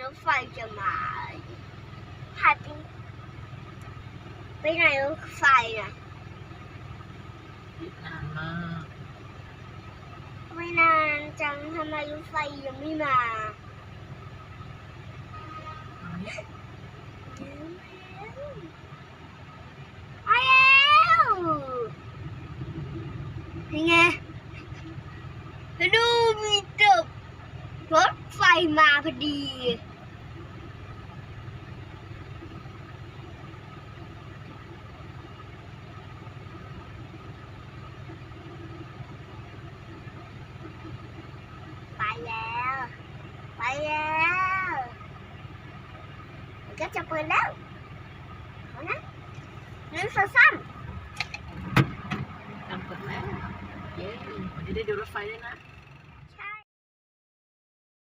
รถไฟจะมาหายไปไปไหนรถไฟน่ะนานมากไม่นานจังทำไมรถไฟยังไม่มาเอาเนี่ยมาแล้วยังไงไปดูมีตึกรถไฟ มาพอดี ไปแล้ว ไปแล้วก็จะเปิดแล้วเอานะนึ่งสองสามจำเปิดแล้วเย้วันนี้ได้ดูรถไฟด้วยนะ